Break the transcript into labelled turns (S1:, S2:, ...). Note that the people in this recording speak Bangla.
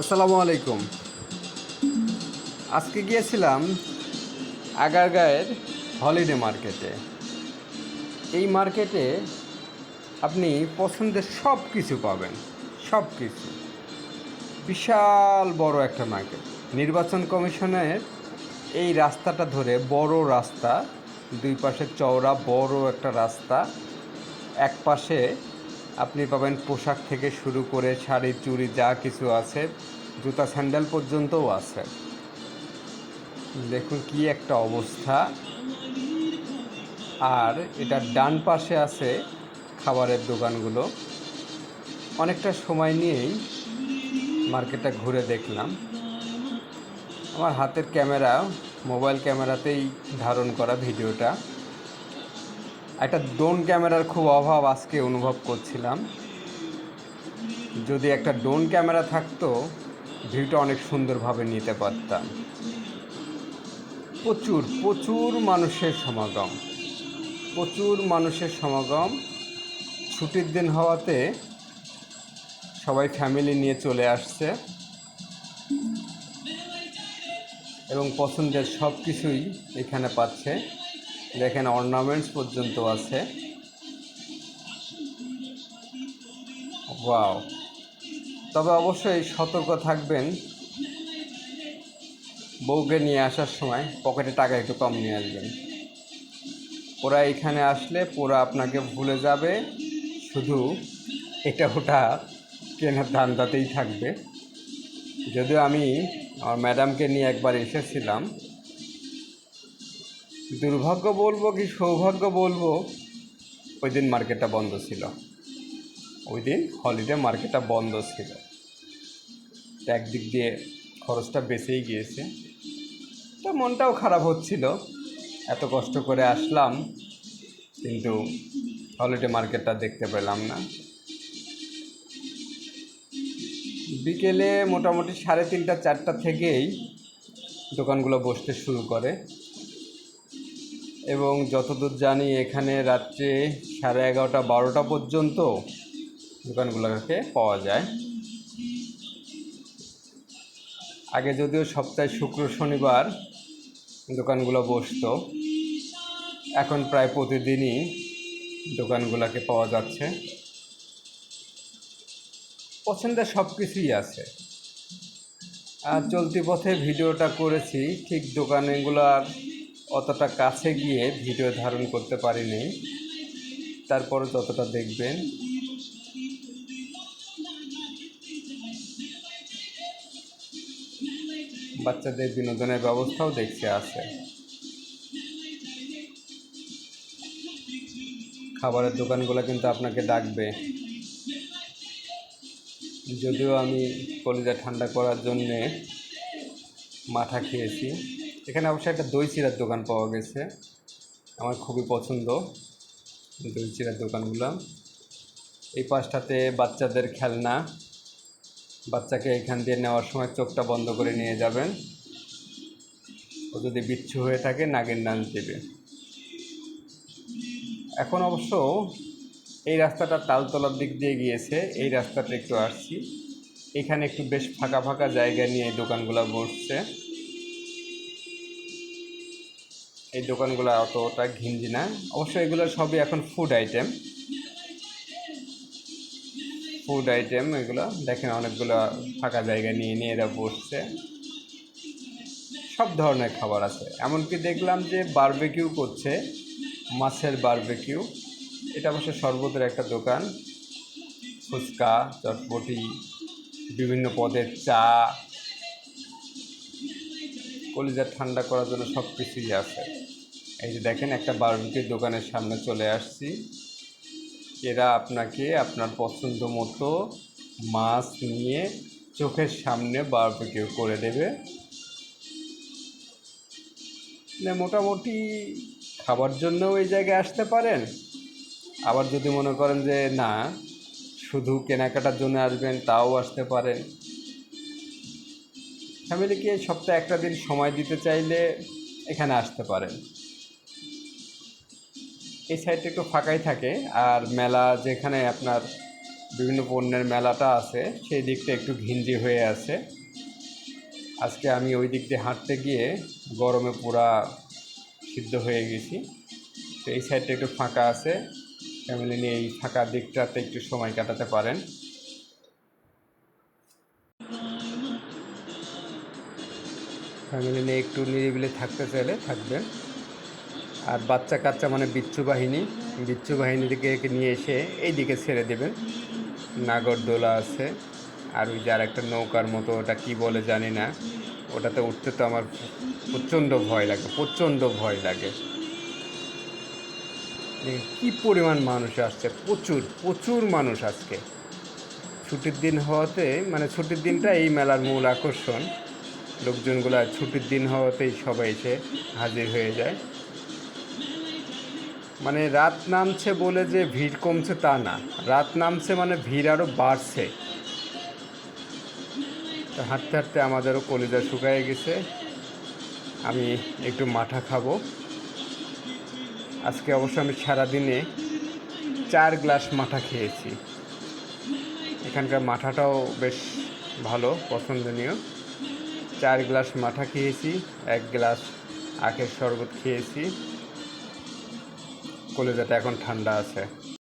S1: আসসালামু আলাইকুম। আজকে গিয়েছিলাম আগারগাঁয়ের হলিডে মার্কেটে। এই মার্কেটে আপনি পছন্দের সব কিছু পাবেন সব কিছু বিশাল বড় একটা মার্কেট। নির্বাচন কমিশনের এই রাস্তাটা ধরে বড় রাস্তা, দুই পাশে চওড়া বড় একটা রাস্তা, এক পাশে আপনি পাবেন পোশাক থেকে শুরু করে শাড়ি, চুড়ি, যা কিছু আছে। জুতা, স্যান্ডেল পর্যন্তও আছে। দেখুন কি একটা অবস্থা। আর এটা ডান পাশে আছে খাবারের দোকানগুলো। অনেকটা সময় নিয়েই মার্কেটটা ঘুরে দেখলাম। আমার হাতের ক্যামেরা, মোবাইল ক্যামেরাতেই ধারণ করা ভিডিওটা। একটা ড্রোন ক্যামেরার খুব অভাব আজকে অনুভব করছিলাম। যদি একটা ড্রোন ক্যামেরা থাকতো, ভিউটা অনেক সুন্দরভাবে নিতে পারতাম। প্রচুর প্রচুর মানুষের সমাগম। প্রচুর মানুষের সমাগম। ছুটির দিন হওয়াতে সবাই ফ্যামিলি নিয়ে চলে আসছে। এবং পছন্দের সব কিছুই এখানে পাচ্ছে। দেখেন অর্নামেন্টস পর্যন্ত আছে। ওয়াও তবে অবশ্যই সতর্ক থাকবেন। বউকে নিয়ে আসার সময় পকেটে টাকা একটু কম নিয়ে আসবেন। ওরা এখানে আসলে পুরা আপনাকে ভুলে যাবে। শুধু এটা ওটা কেনার ধান্দাতেই থাকবে। যদিও আমি আমার ম্যাডামকে নিয়ে একবার এসেছিলাম। দুর্ভাগ্য বলব কি সৌভাগ্য বলব, ওই দিন মার্কেটটা বন্ধ ছিল। ওই দিন হলিডে মার্কেটটা বন্ধ ছিল। একদিক দিয়ে খরচটা বেঁচেই গিয়েছে। তো মনটাও খারাপ হচ্ছিল। এত কষ্ট করে আসলাম, কিন্তু হলিডে মার্কেটটা দেখতে পেলাম না। বিকেলে মোটামুটি সাড়ে তিনটা, চারটা থেকেই দোকানগুলো বসতে শুরু করে। এবং যতদূর জানি এখানে রাত্রে সাড়ে এগারোটা, বারোটা পর্যন্ত দোকানগুলোকে পাওয়া যায়। আগে যদিও সপ্তাহে শুক্র, শনিবার দোকানগুলো বসতো, এখন প্রায় প্রতিদিনই দোকানগুলোকে পাওয়া যাচ্ছে। পছন্দের সব কিছুই আছে। আর চলতি পথে ভিডিওটা করেছি, ঠিক দোকানগুলোর অতটা কাছে গিয়ে ভিডিও ধারণ করতে পারিনি। তারপরে যতটা দেখবেন। বাচ্চাদের বিনোদনের ব্যবস্থাও দেখতে আছে। খাবারের দোকানগুলো কিন্তু আপনাকে ডাকবে। যদিও আমি কলিজা ঠান্ডা করার জন্যে মাথা খেয়েছি। এখানে অবশ্যই একটা দই চিরার দোকান পাওয়া গেছে। আমার খুবই পছন্দ দই চিরার দোকানগুলো। এই পাশটাতে বাচ্চাদের খেলনা। বাচ্চাকে এখান দিয়ে নেওয়ার সময় চোখটা বন্ধ করে নিয়ে যাবেন। ও যদি বিচ্ছু হয়ে থাকে, নাগের নাচ দেবে। এখন অবশ্য এই রাস্তাটা তালতলার দিক দিয়ে গিয়েছে। এই রাস্তাটা একটু আসছি। এখানে একটু বেশ ফাঁকা ফাঁকা জায়গা নিয়ে এই দোকানগুলো বসছে। এই দোকানগুলো অতটা ঘিঞ্জি না। অবশ্য এগুলো সবই এখন ফুড আইটেম ফুড আইটেম এগুলো, দেখেন অনেকগুলো ফাঁকা জায়গা নিয়ে নিয়ে এরা বসছে। সব ধরনের খাবার আছে। এমনকি দেখলাম যে বারবেকিউ করছে, মাছের বারবেকিউ এটা অবশ্য শরবতের একটা দোকান। ফুচকা, চটপটি, বিভিন্ন পদের চা। কলিজা ঠান্ডা করার জন্য সব কিছুই আছে। এই যে দেখেন, একটা বারবিকির দোকানের সামনে চলে আসছি। এরা আপনাকে আপনার পছন্দ মতো মাছ নিয়ে চোখের সামনে বারবিকিউ করে দেবে। মানে মোটামুটি খাবার জন্যও এই জায়গায় আসতে পারেন। আবার যদি মনে করেন যে না, শুধু কেনাকাটার জন্য আসবেন, তাও আসতে পারেন। ফ্যামিলিকে সপ্তাহে একটা দিন সময় দিতে চাইলে এখানে আসতে পারেন। এই সাইডটা একটু ফাঁকাই থাকে। আর মেলা যেখানে আপনার বিভিন্ন পণ্যের মেলাটা আছে, সেই দিকটা একটু ঘিঞ্জি হয়ে আছে। আজকে আমি ওই দিক দিয়ে হাঁটতে গিয়ে গরমে পুরা সিদ্ধ হয়ে গেছি। তো এই সাইডটা একটু ফাঁকা আছে। ফ্যামিলি নিয়ে এই ফাঁকা দিকটাতে একটু সময় কাটাতে পারেন। ফ্যামিলি নিয়ে একটু নিরিবিলি থাকতে চাইলে থাকবেন। আর বাচ্চা কাচ্চা মানে বিচ্ছু বাহিনী, বিচ্ছু বাহিনীকে নিয়ে এসে এই দিকে ছেড়ে দেবেন নাগরদোলা আছে, আর ওই যে আর একটা নৌকার মতো, ওটা কি বলে জানি না। ওটাতে উঠতে তো আমার প্রচণ্ড ভয় লাগে, প্রচণ্ড ভয় লাগে। কি পরিমাণ মানুষ আসছে, প্রচুর প্রচুর মানুষ আজকে। ছুটির দিন হওয়াতে মানে ছুটির দিনটা এই মেলার মূল আকর্ষণ। লোকজনগুলো ছুটির দিন হওয়াতেই সবাই এসে হাজির হয়ে যায়। মানে রাত নামছে বলে যে ভিড় কমছে তা না। রাত নামছে মানে ভিড় আরও বাড়ছে। তো হাঁটতে হাঁটতে আমাদেরও কলিজা শুকায় গেছে। আমি একটু মাঠা খাব। আজকে অবশ্য আমি সারাদিনে চার গ্লাস মাঠা খেয়েছি। এখানকার মাঠাটাও বেশ ভালো, পছন্দনীয়। চার গ্লাস মাঠা খেয়েছি, এক গ্লাস আখের শরবত খেয়েছি। কলেজাটা এখন ঠান্ডা আছে।